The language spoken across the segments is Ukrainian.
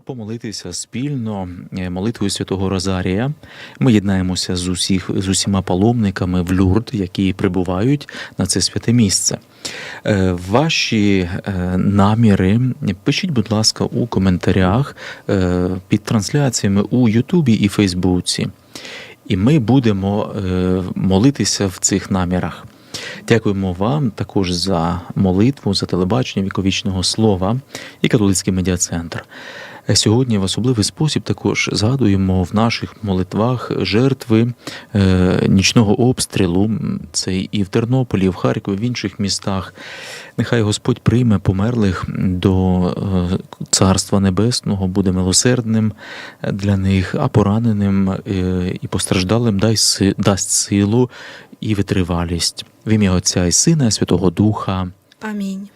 помолитися спільно е, молитвою Святого Розарія. Ми єднаємося з усіх з усіма паломниками в Люрд, які прибувають на це святе місце. Е, Ваші е, наміри пишіть, будь ласка, у коментарях під трансляціями у Ютубі і Фейсбуці. І ми будемо молитися в цих намірах. Дякуємо вам також за молитву, за телебачення віковічного слова і католицький медіа-центр. Е, Сьогодні в особливий спосіб також згадуємо в наших молитвах жертви е, нічного обстрілу. Це і в Тернополі, і в Харкові, в інших містах. Нехай Господь прийме померлих до е, Царства Небесного, буде милосердним для них, а пораненим е, і постраждалим дасть силу і витривалість. В ім'я Отця і Сина, і Святого Духа. Амінь.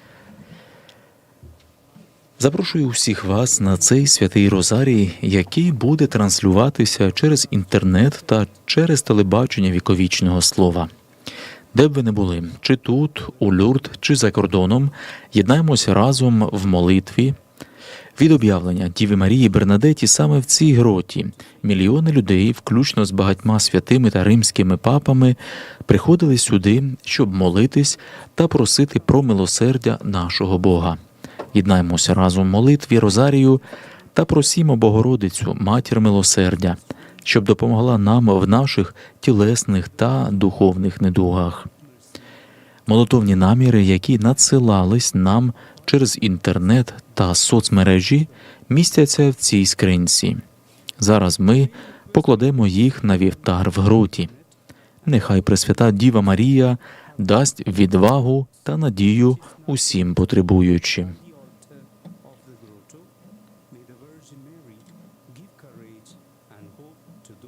Запрошую всіх вас на цей святий Розарій, який буде транслюватися через інтернет та через телебачення віковічного слова. Де б ви не були, чи тут, у Люрд, чи за кордоном, єднаємося разом в молитві. Від об'явлення Діви Марії Бернадеті саме в цій гроті мільйони людей, включно з багатьма святими та римськими папами, приходили сюди, щоб молитись та просити про милосердя нашого Бога. Єднаємося разом молитві Розарію та просімо Богородицю, матір милосердя, щоб допомогла нам в наших тілесних та духовних недугах. Молотовні наміри, які надсилались нам через інтернет та соцмережі, містяться в цій скринці. Зараз ми покладемо їх на вівтар в гроті. Нехай Пресвята Діва Марія дасть відвагу та надію усім потребуючим.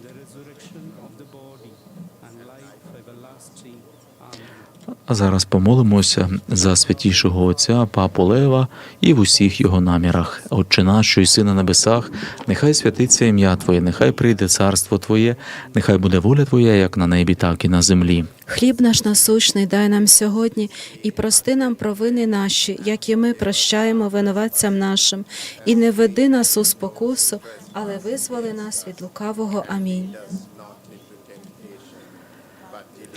the resurrection of the body, and life everlasting. А зараз помолимося за святішого Отця Папу Лева і в усіх його намірах. Отче наш, що єси на небесах, нехай святиться ім'я Твоє, нехай прийде царство Твоє, нехай буде воля Твоя, як на небі, так і на землі. Хліб наш насущний дай нам сьогодні і прости нам провини наші, як і ми прощаємо винуватцям нашим, і не веди нас у спокусу, але визволи нас від лукавого. Амінь.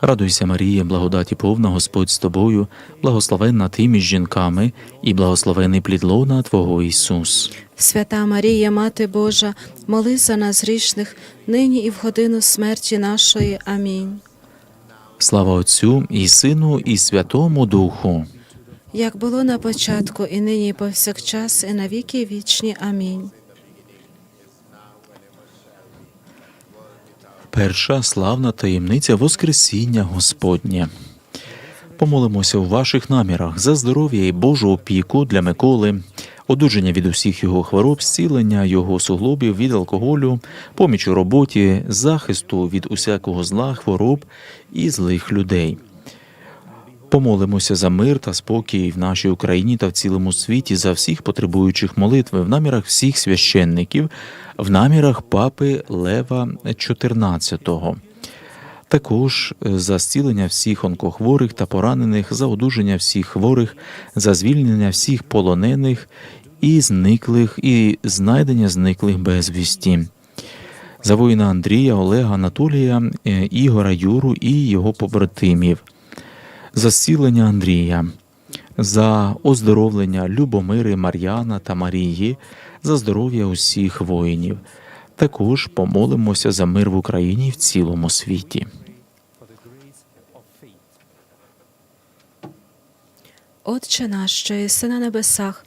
Радуйся, Марія, благодаті повна, Господь з тобою, благословенна ти між жінками, і благословений плід лона Твого Ісус. Свята Марія, Мати Божа, молись за нас грішних, нині і в годину смерті нашої. Амінь. Слава Отцю і Сину, і Святому Духу. Як було на початку, і нині, і повсякчас, і на віки вічні. Амінь. Перша славна таємниця Воскресіння Господнє. Помолимося у ваших намірах за здоров'я і Божу опіку для Миколи, одужання від усіх його хвороб, зцілення його суглобів від алкоголю, поміч у роботі, захисту від усякого зла, хвороб і злих людей. Помолимося за мир та спокій в нашій Україні та в цілому світі, за всіх потребуючих молитви, в намірах всіх священників, в намірах папи Лева XIV. Також е, за зцілення всіх онкохворих та поранених, за одужання всіх хворих, за звільнення всіх полонених і зниклих, і знайдення зниклих безвісті. За воїна Андрія, Олега, Анатолія, е, Ігора, Юру і його побратимів за зцілення Андрія, за оздоровлення Любомири, Мар'яна та Марії, за здоров'я усіх воїнів. Також помолимося за мир в Україні і в цілому світі. Отче наш, що єси на небесах,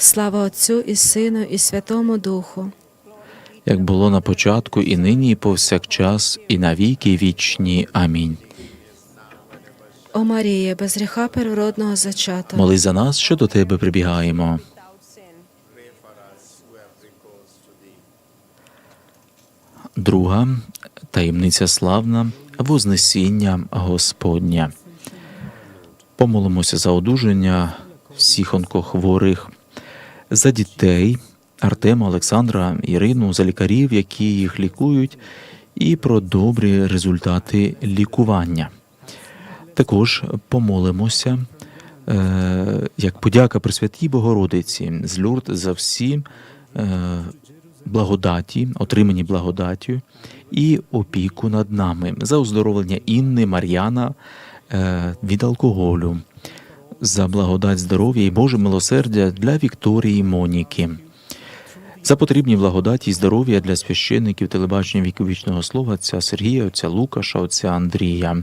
Слава Отцю і Сину, і Святому Духу. Як було на початку, і нині, і повсякчас, і на віки вічні. Амінь. О Марія, без гріха первородного зачата. Молись за нас, що до тебе прибігаємо. Друга таємниця славна Вознесіння Господня. Помолимося за одужання всіх онкохворих, за дітей Артема, Олександра, Ірину, за лікарів, які їх лікують, і про добрі результати лікування. Також помолимося, е, як подяка Пресвятій Богородиці з Люрд за всі е, благодаті, отримані благодаттю і опіку над нами, за оздоровлення Інни, Мар'яна е, від алкоголю, за благодать здоров'я і Боже милосердя для Вікторії Моніки. За потрібні благодаті і здоров'я для священників телебачення віковічного слова отця Сергія, отця Лукаша, отця Андрія.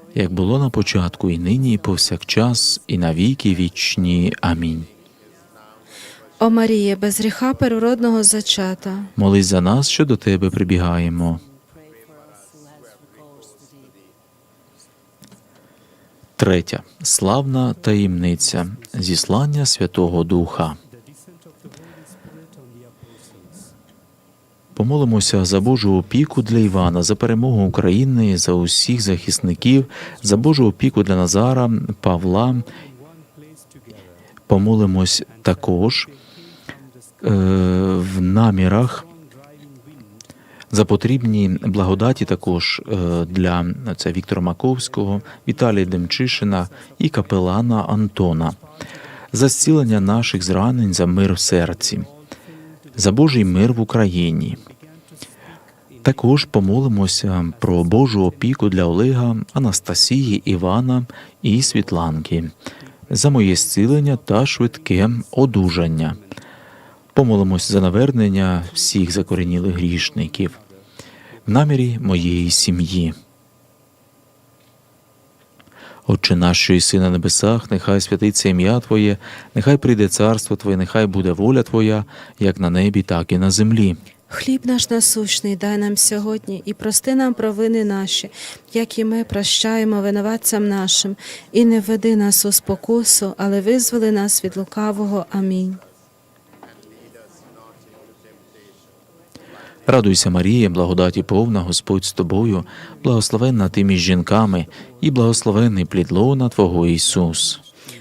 Як було на початку, і нині, і повсякчас, і на віки вічні. Амінь. О Марія, без гріха первородного зачата. Молись за нас, що до тебе прибігаємо. Третя славна таємниця зіслання Святого Духа. Помолимося за Божу опіку для Івана, за перемогу України, за усіх захисників, за Божу опіку для Назара, Павла. Помолимось також е, в намірах за потрібні благодаті також е, для це Віктора Маковського, Віталія Демчишина і капелана Антона, за зцілення наших зранень, за мир в серці, за Божий мир в Україні. Також помолимося про Божу опіку для Олега, Анастасії, Івана і Світланки, за моє зцілення та швидке одужання. Помолимось за навернення всіх закоренілих грішників в намірі моєї сім'ї. Отче наш, що єси на небесах, нехай святиться ім'я Твоє, нехай прийде царство Твоє, нехай буде воля Твоя, як на небі, так і на землі. Хліб наш насущний дай нам сьогодні і прости нам провини наші, як і ми прощаємо винуватцям нашим, і не веди нас у спокусу, але визволи нас від лукавого. Амінь. Радуйся, Марія, благодаті повна, Господь з тобою, благословенна ти між жінками, і благословенний плід лона Твого Ісус.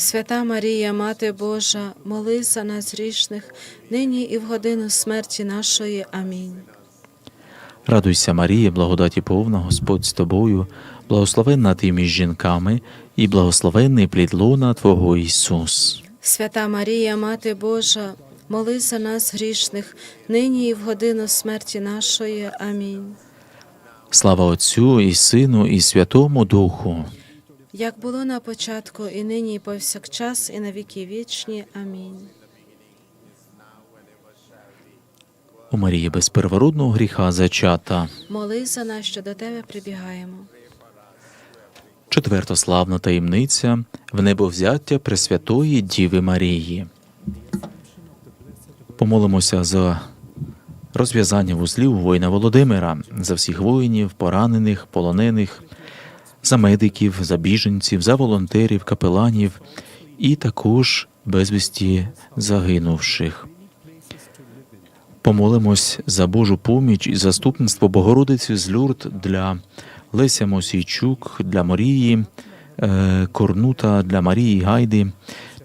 Свята Марія, Мати Божа, молись за нас грішних, нині і в годину смерті нашої. Амінь. Радуйся, Марія, благодаті повна, Господь з тобою, благословенна ти між жінками, і благословенний плід лона Твого Ісус. Свята Марія, Мати Божа, молись за нас грішних, нині і в годину смерті нашої. Амінь. Слава Отцю і Сину, і Святому Духу. Як було на початку, і нині, і повсякчас, і на віки вічні. Амінь. У Марії без первородного гріха зачата. Молись за нас, що до тебе прибігаємо. Четверта славна таємниця в небовзяття Пресвятої Діви Марії. Помолимося за розв'язання вузлів воїна Володимира, за всіх воїнів, поранених, полонених, за медиків, за біженців, за волонтерів, капеланів і також безвісті загинувших. Помолимось за Божу поміч і заступництво Богородиці з Люрд для Леся Мосійчук, для Марії е, Корнута, для Марії Гайди,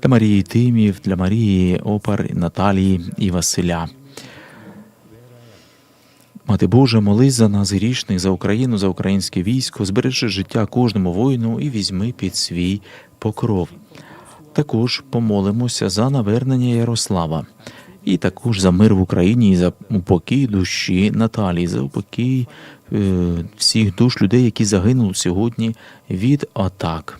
для Марії Тимів, для Марії Опар, Наталії і Василя. Мати Божа, молись за нас грішних, за Україну, за українське військо, збережи життя кожному воїну і візьми під свій покров. Також помолимося за навернення Ярослава, і також за мир в Україні, і за упокій душі Наталії, за упокій е, всіх душ людей, які загинули сьогодні від атак.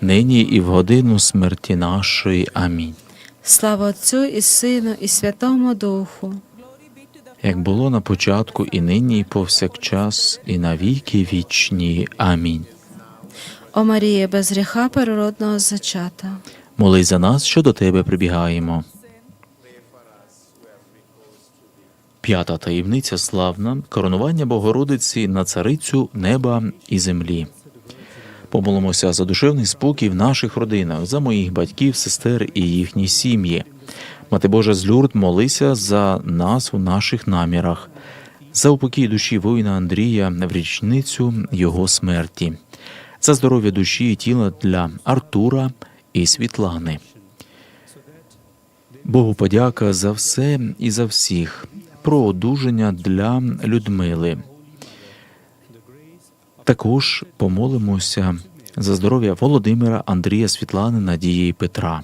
нині і в годину смерті нашої. Амінь. Слава Отцю і Сину, і Святому Духу. Як було на початку, і нині, і повсякчас, і на віки вічні. Амінь. О Марія, без гріха первородного зачата. Молись за нас, що до тебе прибігаємо. П'ята таємниця славна коронування Богородиці на царицю неба і землі. Помолимося за душевний спокій в наших родинах, за моїх батьків, сестер і їхні сім'ї. Мати Божа з Люрд, молися за нас у наших намірах, за упокій душі воїна Андрія в річницю його смерті, за здоров'я душі і тіла для Артура і Світлани. Богу подяка за все і за всіх. Про одужання для Людмили. Також помолимося за здоров'я Володимира, Андрія, Світлани, Надії і Петра.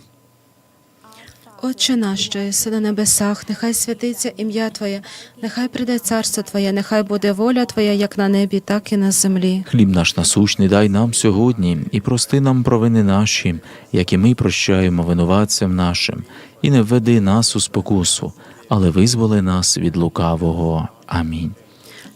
Отче наш, що єси на небесах, нехай святиться ім'я Твоє, нехай прийде царство Твоє, нехай буде воля Твоя, як на небі, так і на землі. Хліб наш насущний дай нам сьогодні, і прости нам провини наші, як і ми прощаємо винуватцям нашим, і не введи нас у спокусу, але визволи нас від лукавого. Амінь.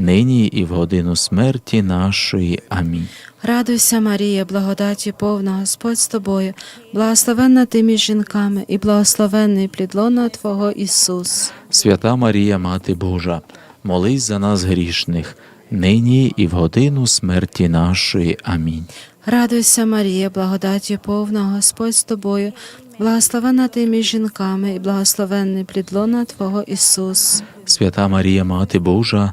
нині і в годину смерті нашої. Амінь. Радуйся, Марія, благодаті повна Господь з тобою, благословенна ти між жінками, і благословенний плід лона Твого Ісус. Свята Марія, Мати Божа, молись за нас грішних, нині і в годину смерті нашої. Амінь. Радуйся, Марія, благодаті повна Господь з тобою, благословенна ти між жінками, і благословенний плід лона Твого Ісус. Свята Марія, Мати Божа,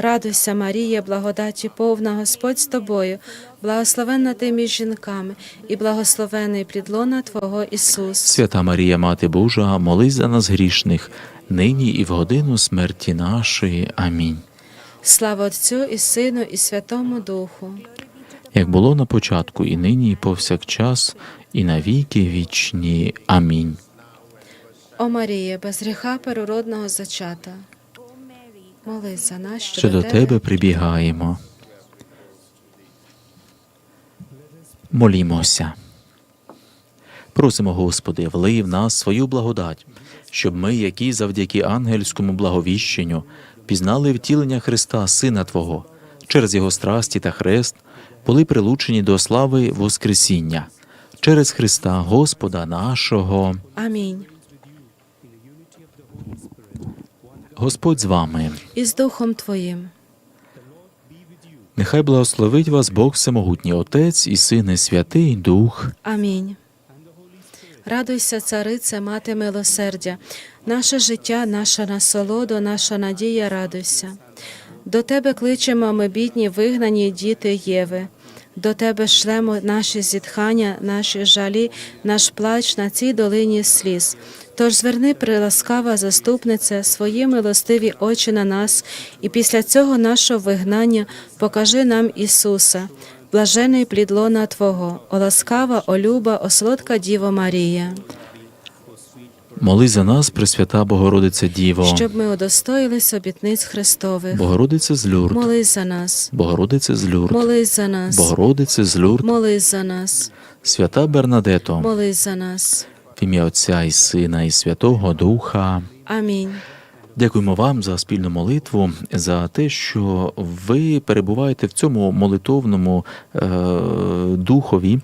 радуйся, Марія, благодаті повна, Господь з тобою, благословенна ти між жінками, і благословений плідлона Твого Ісус. Свята Марія, Мати Божа, молись за нас грішних, нині і в годину смерті нашої. Амінь. Слава Отцю і Сину, і Святому Духу. Як було на початку, і нині, і повсякчас, і навіки вічні. Амінь. О Марія, без гріха первородного зачата. Що до тебе прибігаємо. Молімося. Просимо, Господи, влий в нас свою благодать, щоб ми, які завдяки ангельському благовіщенню, пізнали втілення Христа, Сина Твого, через Його страсті та хрест, були прилучені до слави Воскресіння, через Христа Господа нашого. Амінь. Господь з вами. І з Духом Твоїм. Нехай благословить вас Бог Всемогутній Отець і Син і Святий Дух. Амінь. Радуйся, царице, мати милосердя, наше життя, наша насолода, наша надія, радуйся. До тебе кличемо ми, бідні, вигнані діти Єви. До тебе шлемо наші зітхання, наші жалі, наш плач на цій долині сліз. Тож зверни, приласкава заступниця, свої милостиві очі на нас, і після цього нашого вигнання покажи нам Ісуса, блажений плід лона Твого, о ласкава, о люба, о солодка Діво Марія, Моли за нас, Пресвята Богородиця Діво, щоб ми удостоїлись обітниць Христових. Богородице з Люрд, Молись за нас, Богородице з Люрд, молись за нас, Богородице з Люрд, молись за нас, Свята Бернадето, молись за нас. В ім'я Отця і Сина, і Святого Духа. Амінь. Дякуємо вам за спільну молитву, за те, що ви перебуваєте в цьому молитовному е, духові.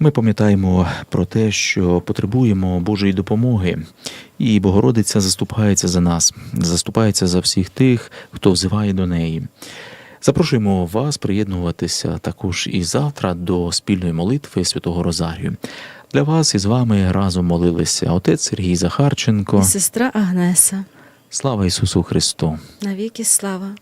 Ми пам'ятаємо про те, що потребуємо Божої допомоги, і Богородиця заступається за нас, заступається за всіх тих, хто взиває до неї. Запрошуємо вас приєднуватися також і завтра до спільної молитви Святого Розарію. Для вас із вами разом молилися отець Сергій Захарченко. І сестра Агнеса. Слава Ісусу Христу! Навіки слава.